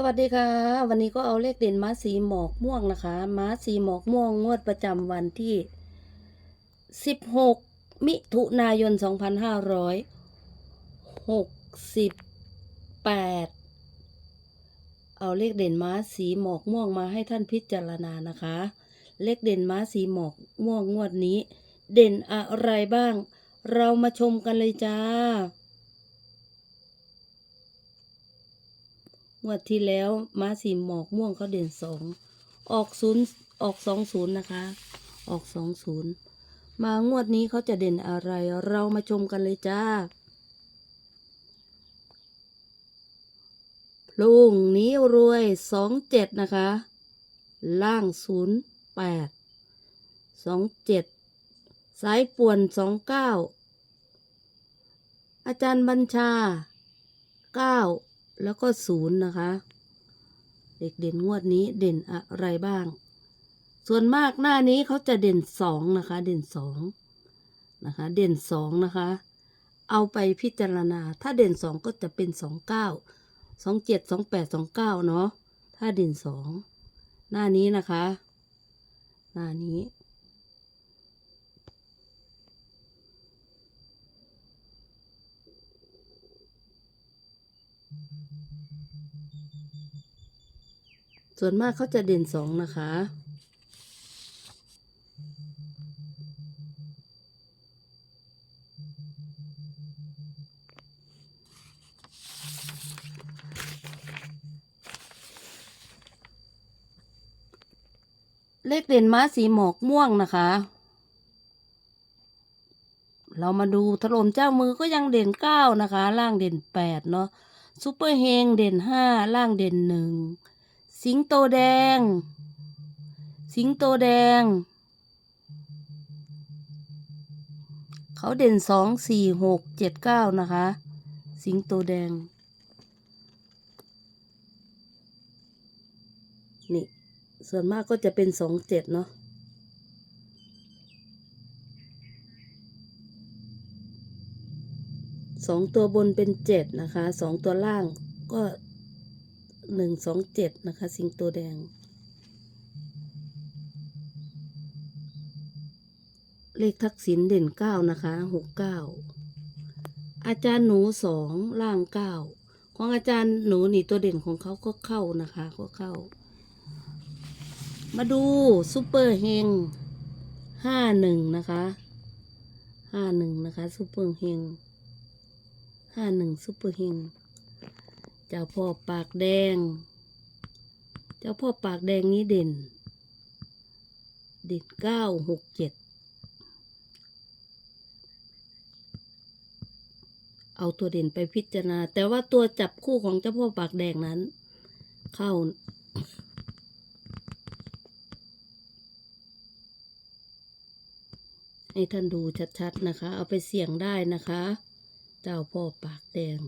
สวัสดีค่ะ วันนี้ก็เอาเลขเด่นม้าสีหมอกม่วงนะคะ ม้าสีหมอกม่วงงวดประจำวันที่ 16 มิถุนายน 2568 เอาเลขเด่นม้าสีหมอกม่วงมาให้ท่านพิจารณานะคะ เลขเด่นม้าสีหมอกม่วงงวดนี้ เด่นอะไรบ้าง เรามาชมกันเลยจ้า งวดที่แล้วม้าสีหมอกม่วงเขาเด่นสองออกศูนย์ออกสองศูนย์นะคะ ออกสองศูนย์มางวดนี้เขาจะเด่นอะไร เรามาชมกันเลยจ้าพุ่งนี้รวยสองเจ็ดนะคะ ล่างศูนย์แปดสองเจ็ดสายป่วนสองเก้าอาจารย์บัญชาเก้า แล้วก็ศูนย์นะคะ เด็กเด่นงวดนี้เด่นอะไรบ้าง ส่วนมากหน้านี้เขาจะเด่นสองนะคะ เด่นสองนะคะ เด่นสองนะคะ เอาไปพิจารณา ถ้าเด่นสองก็จะเป็นสองเก้าสองเจ็ดสองแปดสองเก้าเนาะถ้าเด่นสองหน้านี้นะคะ หน้านี้ ส่วนมากเขาจะเด่นสองนะคะ เลขเด่นม้าสีหมอกม่วงนะคะ เรามาดูถล่มเจ้ามือก็ยังเด่นเก้านะคะ ล่างเด่นแปดเนาะซูเปอร์เฮงเด่นห้าล่างเด่นหนึ่ง สิงโตแดง สิงโตแดง เขาเด่นสองสี่หกเจ็ดเก้านะคะ สิงโตแดง นี่ ส่วนมากก็จะเป็นสองเจ็ดเนาะสองตัวบนเป็นเจ็ดนะคะสองตัวล่างก็ หนึ่งสองเจ็ดนะคะ สิงโตแดง เลขทักษิณเด่นเก้านะคะหกเก้าอาจารย์หนูสองล่างเก้าของอาจารย์หนูนี่ตัวเด่นของเขาก็เข้านะคะก็เข้า มาดูซูเปอร์เฮงห้าหนึ่งนะคะห้าหนึ่งนะคะซูเปอร์เฮงห้าหนึ่งซูเปอร์เฮง เจ้าพ่อปากแดง เจ้าพ่อปากแดงนี้เด่น เด่นเก้าหกเจ็ด เอาตัวเด่นไปพิจารณา แต่ว่าตัวจับคู่ของเจ้าพ่อปากแดงนั้น เข้าให้ท่านดูชัดๆนะคะ เอาไปเสี่ยงได้นะคะ เจ้าพ่อปากแดง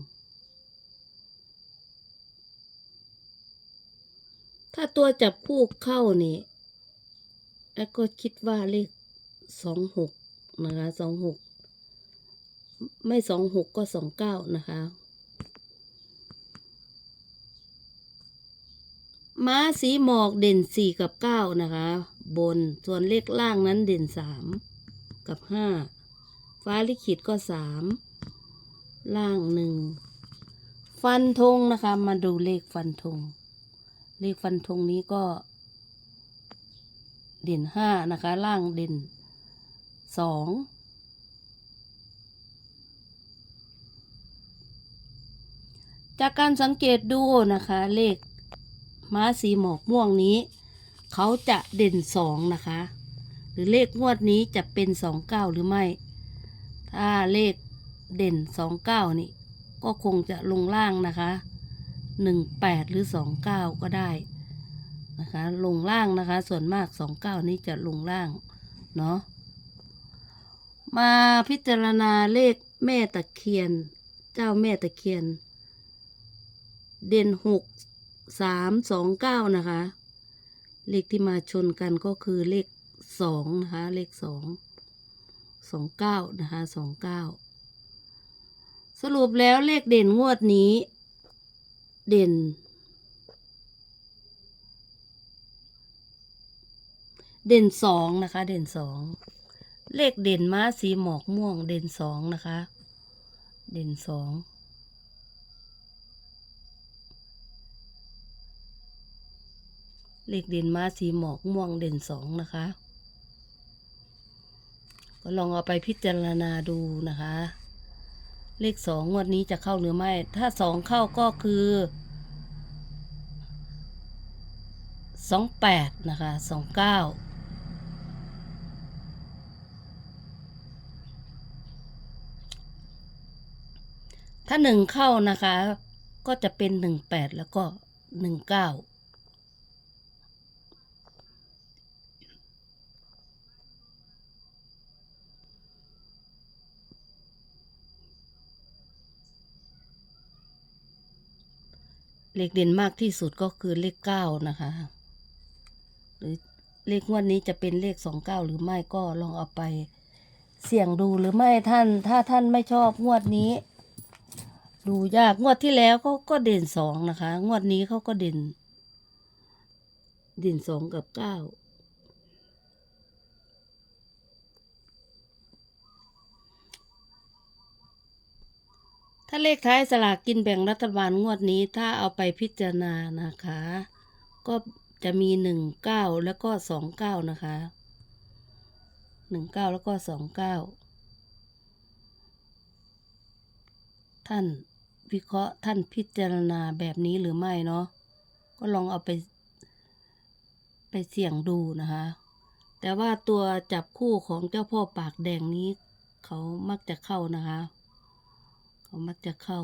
ถ้าตัวจับคู่เข้านี่แอดก็คิดว่าเลขสองหกนะคะสองหกไม่สองหกก็สองเก้านะคะ ม้าสีหมอกเด่นสี่กับเก้านะคะ บนส่วนเลขล่างนั้นเด่นสามกับห้าฟ้าลิขิตก็สามล่างหนึ่งฟันธงนะคะ มาดูเลขฟันธง เลขฟันธงนี้ก็ เด่นห้านะคะ ล่างเด่นสองจากการสังเกตดูนะคะ เลขม้าสีหมอกม่วงนี้ เขาจะเด่นสองนะคะ หรือเลขงวดนี้จะเป็นสองเก้าหรือไม่ ถ้าเลขเด่นสองเก้านี่ ก็คงจะลงล่างนะคะ หนึ่งแปดหรือสองเก้าก็ได้นะคะ ลงล่างนะคะ ส่วนมากสองเก้านี้จะลงล่าง เนาะมาพิจารณาเลขแม่ตะเคียน เจ้าแม่ตะเคียน เด่นหกสามสองเก้านะคะ เลขที่มาชนกันก็คือเลขสองนะคะ เลขสองสองเก้านะคะสองเก้าสรุปแล้วเลขเด่นงวดนี้ เด่น เด่นสองนะคะ เด่นสองเลขเด่นม้าสีหมอกม่วง เด่นสองนะคะ เด่นสองเลขเด่นม้าสีหมอกม่วงเด่นสองนะคะ ก็ลองเอาไปพิจารณาดูนะคะ เลขสองงวดนี้จะเข้าหรือไม่ ถ้าสองเข้าก็คือสองแปดนะคะสองเก้าถ้าหนึ่งเข้านะคะ ก็จะเป็นหนึ่งแปดแล้วก็หนึ่งเก้า เลขเด่นมากที่สุดก็คือเลขเก้านะคะ หรือเลขงวดนี้จะเป็นเลขสองเก้าหรือไม่ก็ลองเอาไป เสี่ยงดูหรือไม่ท่าน ถ้าท่านไม่ชอบงวดนี้ ดูยากงวดที่แล้วเขาก็เด่นสองนะคะ งวดนี้เขาก็เด่น เด่นสองกับเก้า ถ้าเลขท้ายสลากกินแบ่งรัฐบาลงวดนี้ถ้าเอาไปพิจารณานะคะ ก็จะมีหนึ่งเก้าแล้วก็สองเก้านะคะหนึ่งเก้าแล้วก็สองเก้าท่านวิเคราะห์ท่านพิจารณาแบบนี้หรือไม่เนาะก็ลองเอาไป ไปเสี่ยงดูนะคะ แต่ว่าตัวจับคู่ของเจ้าพ่อปากแดงนี้ เขามักจะเข้านะคะ เขามักจะเข้า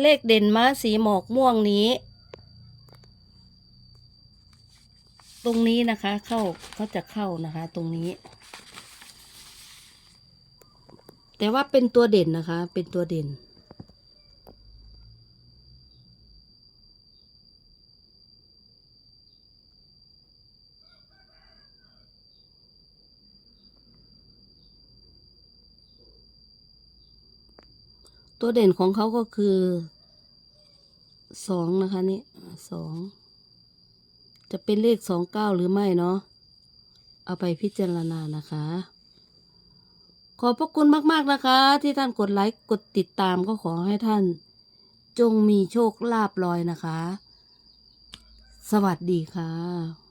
เลขเด่นม้าสีหมอกม่วงนี้ตรงนี้นะคะเข้าเขาจะเข้านะคะ ตรงนี้ แต่ว่าเป็นตัวเด่นนะคะ เป็นตัวเด่น ตัวเด่นของเขาก็คือสองนะคะนี่สองจะเป็นเลขสองเก้าหรือไม่เนาะเอาไปพิจารณานะคะ ขอบพระคุณมาก ๆ นะคะ ที่ท่านกดไลค์กดติดตามก็ขอให้ท่าน จงมีโชคลาภลอยนะคะ สวัสดีค่ะ